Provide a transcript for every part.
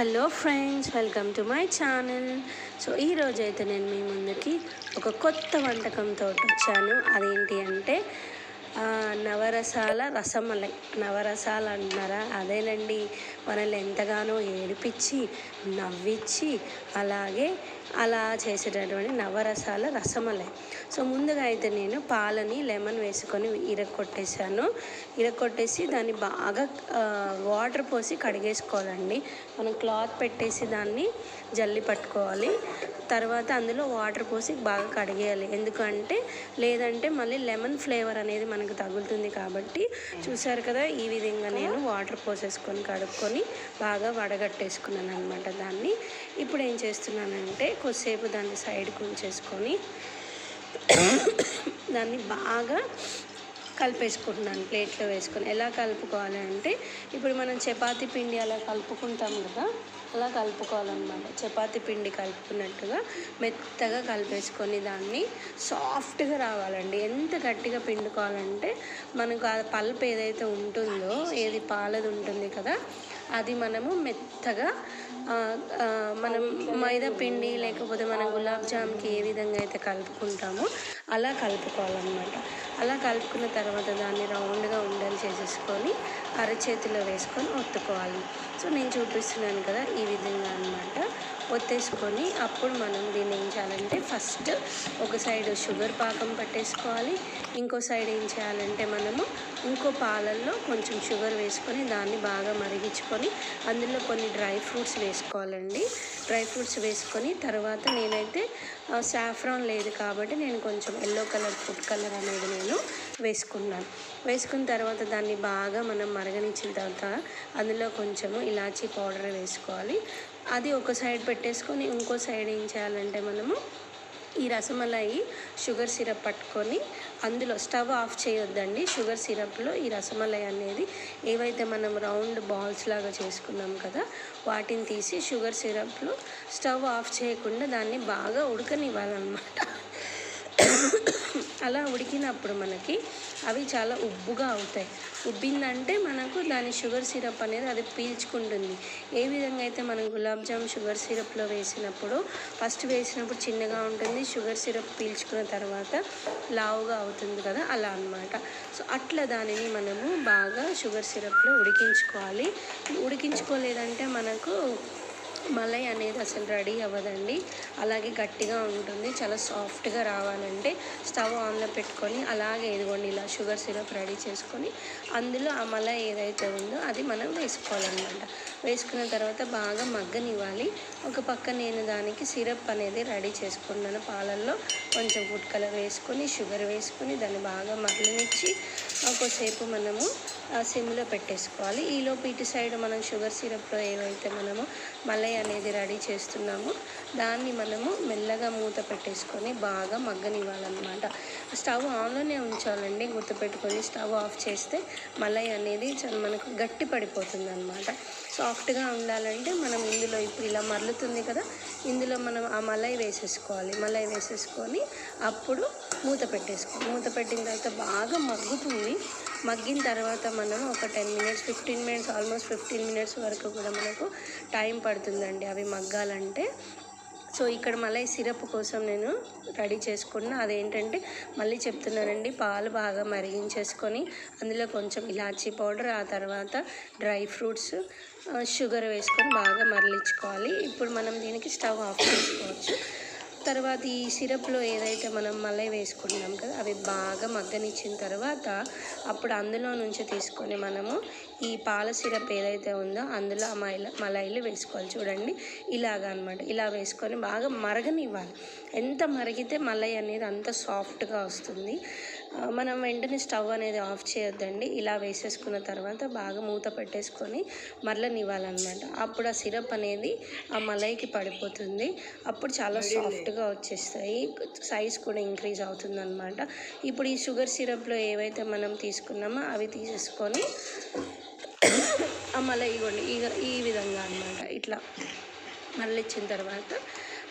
Hello friends welcome to my channel. So ఈరోజైతే నేను మీ ముందుకి ఒక కొత్త వంటకంతో వచ్చాను. అదేంటి అంటే నవరసాల రసమలై నవరసాలు అంటున్నారా అదేనండి. మనల్ని ఎంతగానో ఏడిపించి నవ్వించి అలాగే అలా చేసేటటువంటి నవరసాల రసమలై. సో ముందుగా అయితే నేను పాలని లెమన్ వేసుకొని ఇరగొట్టేసాను ఇరగొట్టేసి దాన్ని బాగా వాటర్ పోసి కడిగేసుకోవాలండి. మనం క్లాత్ పెట్టేసి దాన్ని జల్లి పట్టుకోవాలి. తర్వాత అందులో వాటర్ పోసి బాగా కడిగేయాలి. ఎందుకంటే లేదంటే మళ్ళీ లెమన్ ఫ్లేవర్ అనేది మనకు తగులుతుంది కాబట్టి చూసారు కదా ఈ విధంగా నేను వాటర్ పోసేసుకొని కడుక్కొని బాగా వడగట్టేసుకున్నాను అనమాట దాన్ని. ఇప్పుడు ఏం చేస్తున్నానంటే కొద్దిసేపు దాన్ని సైడ్కి ఉంచేసుకొని దాన్ని బాగా కలిపేసుకుంటున్నాను ప్లేట్లో వేసుకొని. ఎలా కలుపుకోవాలి అంటే ఇప్పుడు మనం చపాతీ పిండి అలా కలుపుకుంటాం కదా అలా కలుపుకోవాలన్నమాట. చపాతి పిండి కలుపుకున్నట్టుగా మెత్తగా కలిపేసుకొని దాన్ని సాఫ్ట్గా రావాలండి. ఎంత గట్టిగా పిండుకోవాలంటే మనకు ఆ పల్ప్ ఏదైతే ఉంటుందో ఏది పాలది ఉంటుంది కదా అది మనము మెత్తగా మనం మైదా పిండి లేకపోతే మనం గులాబ్ జామ్కి ఏ విధంగా అయితే కలుపుకుంటామో అలా కలుపుకోవాలన్నమాట. అలా కలుపుకున్న తర్వాత దాన్ని రౌండ్గా ఉండలు చేసేసుకొని అరచేతిలో వేసుకొని ఒత్తుకోవాలి. సో నేను చూపిస్తున్నాను కదా ఈ విధంగా అన్నమాట. ఒత్తేసుకొని అప్పుడు మనం దీన్ని ఏం చేయాలంటే ఫస్ట్ ఒక సైడ్ షుగర్ పాకం పట్టేసుకోవాలి. ఇంకో సైడ్ ఏం చేయాలంటే మనము ఇంకో పాలల్లో కొంచెం షుగర్ వేసుకొని దాన్ని బాగా మరిగించుకొని అందులో కొన్ని డ్రై ఫ్రూట్స్ వేసుకోవాలండి. డ్రై ఫ్రూట్స్ వేసుకొని తర్వాత నేనైతే సాఫ్రాన్ లేదు కాబట్టి నేను కొంచెం ఎల్లో కలర్ ఫుడ్ కలర్ అనేది నేను వేసుకున్నాను. వేసుకున్న తర్వాత దాన్ని బాగా మనం మరగనిచ్చిన తర్వాత అందులో కొంచెము ఇలాచీ పౌడర్ వేసుకోవాలి. అది ఒక సైడ్ పెట్టేసుకొని ఇంకో సైడ్ ఏం చేయాలంటే మనము ఈ రసమలై షుగర్ సిరప్ పట్టుకొని అందులో స్టవ్ ఆఫ్ చేయొద్దండి. షుగర్ సిరప్లో ఈ రసమలై అనేది ఏవైతే మనం రౌండ్ బాల్స్ లాగా చేసుకున్నాం కదా వాటిని తీసి షుగర్ సిరప్లో స్టవ్ ఆఫ్ చేయకుండా దాన్ని బాగా ఉడకనివ్వాలన్నమాట. అలా ఉడికినప్పుడు మనకి అవి చాలా ఉబ్బుగా అవుతాయి. ఉబ్బిందంటే మనకు దాని షుగర్ సిరప్ అనేది అది పీల్చుకుంటుంది. ఏ విధంగా అయితే మనం గులాబ్ జామ్ షుగర్ సిరప్లో వేసినప్పుడు ఫస్ట్ వేసినప్పుడు చిన్నగా ఉంటుంది షుగర్ సిరప్ పీల్చుకున్న తర్వాత లావుగా అవుతుంది కదా అలా అన్నమాట. సో అట్లా దానిని మనము బాగా షుగర్ సిరప్లో ఉడికించుకోవాలి. ఉడికించుకోలేదంటే మనకు మలై అనేది అసలు రెడీ అవ్వదండి. అలాగే గట్టిగా ఉంటుంది. చాలా సాఫ్ట్గా రావాలంటే స్టవ్ ఆన్లో పెట్టుకొని అలాగే ఇదిగోండి ఇలా షుగర్ సిరప్ రెడీ చేసుకొని అందులో ఆ మలై ఏదైతే ఉందో అది మనం వేసుకోవాలన్నమాట. వేసుకున్న తర్వాత బాగా మగ్గనివ్వాలి. ఒక పక్క నేను దానికి సిరప్ అనేది రెడీ చేసుకున్నాను. పాలల్లో కొంచెం ఫుడ్ కలర్ వేసుకొని షుగర్ వేసుకొని దాన్ని బాగా మగ్గనిచ్చి ఒకసేపు మనము ఆ సిమ్లో పెట్టేసుకోవాలి. ఈలోపు ఇటు సైడ్ మనం షుగర్ సిరప్లో ఏవైతే మనము మలై అనేది రెడీ చేస్తున్నాము. దాన్ని మనము మెల్లగా మూత పెట్టేసుకొని బాగా మగ్గనివ్వాలన్నమాట. స్టవ్ ఆన్లోనే ఉంచాలండి గుర్తుపెట్టుకొని స్టవ్ ఆఫ్ చేస్తే మలై అనేది చాలా మనకు గట్టి పడిపోతుంది అనమాట సాఫ్ట్గా ఉండాలంటే మనం ఇందులో ఇప్పుడు ఇలా మరలుతుంది కదా ఇందులో మనం ఆ మలై వేసేసుకోవాలి. మలై వేసేసుకొని అప్పుడు మూత పెట్టేసుకోవాలి. మూత పెట్టిన తర్వాత బాగా మగ్గుతుంది. మగ్గిన తర్వాత మనం ఒక ten minutes fifteen minutes almost fifteen minutes వరకు కూడా మనకు టైం పడుతుందండి అవి మగ్గాలంటే. సో ఇక్కడ మళ్ళీ సిరప్ కోసం నేను రెడీ చేసుకున్న అదేంటంటే మళ్ళీ చెప్తున్నానండి పాలు బాగా మరిగించేసుకొని అందులో కొంచెం ఇలాచీ పౌడర్ ఆ తర్వాత డ్రై ఫ్రూట్స్ షుగర్ వేసుకొని బాగా మరలించుకోవాలి. ఇప్పుడు మనం దీనికి స్టవ్ ఆఫ్ చేసుకోవచ్చు. తర్వాత ఈ సిరప్లో ఏదైతే మనం మలై వేసుకుంటున్నాం కదా అవి బాగా మగ్గనిచ్చిన తర్వాత అప్పుడు అందులో నుంచి తీసుకొని మనము ఈ పాల సిరప్ ఏదైతే ఉందో అందులో ఆ మైల మలైలు వేసుకోవాలి. చూడండి ఇలాగ అనమాట ఇలా వేసుకొని బాగా మరగనివ్వాలి. ఎంత మరిగితే మలై అనేది అంత సాఫ్ట్గా వస్తుంది. మనం వెంటనే స్టవ్ అనేది ఆఫ్ చేయొద్దండి. ఇలా వేసేసుకున్న తర్వాత బాగా మూత పెట్టేసుకొని మరలనివ్వాలన్నమాట అప్పుడు ఆ సిరప్ అనేది ఆ మలైకి పడిపోతుంది. అప్పుడు చాలా సాఫ్ట్గా వచ్చేస్తాయి. సైజ్ కూడా ఇంక్రీజ్ అవుతుంది అనమాట ఇప్పుడు ఈ షుగర్ సిరప్లో ఏవైతే మనం తీసుకున్నామో అవి తీసేసుకొని ఆ మలై ఇవ్వండి. ఈ విధంగా అనమాట ఇట్లా మళ్ళిచ్చిన తర్వాత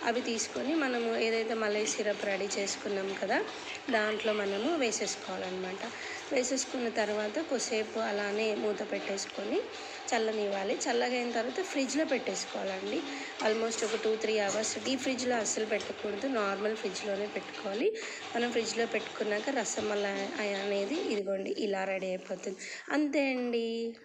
అవి తీసుకొని మనము ఏదైతే మలై సిరప్ రెడీ చేసుకున్నాం కదా దాంట్లో మనము వేసేసుకోవాలన్నమాట. వేసేసుకున్న తర్వాత కొద్దిసేపు అలానే మూత పెట్టేసుకొని చల్లనివ్వాలి. చల్లగా అయిన తర్వాత ఫ్రిడ్జ్లో పెట్టేసుకోవాలండి. ఆల్మోస్ట్ ఒక టూ త్రీ అవర్స్ డీప్ ఫ్రిడ్జ్లో అస్సలు పెట్టకూడదు. నార్మల్ ఫ్రిడ్జ్లోనే పెట్టుకోవాలి. మనం ఫ్రిడ్జ్లో పెట్టుకున్నాక రసమలై అనేది ఇదిగోండి ఇలా రెడీ అయిపోతుంది. అంతే అండి.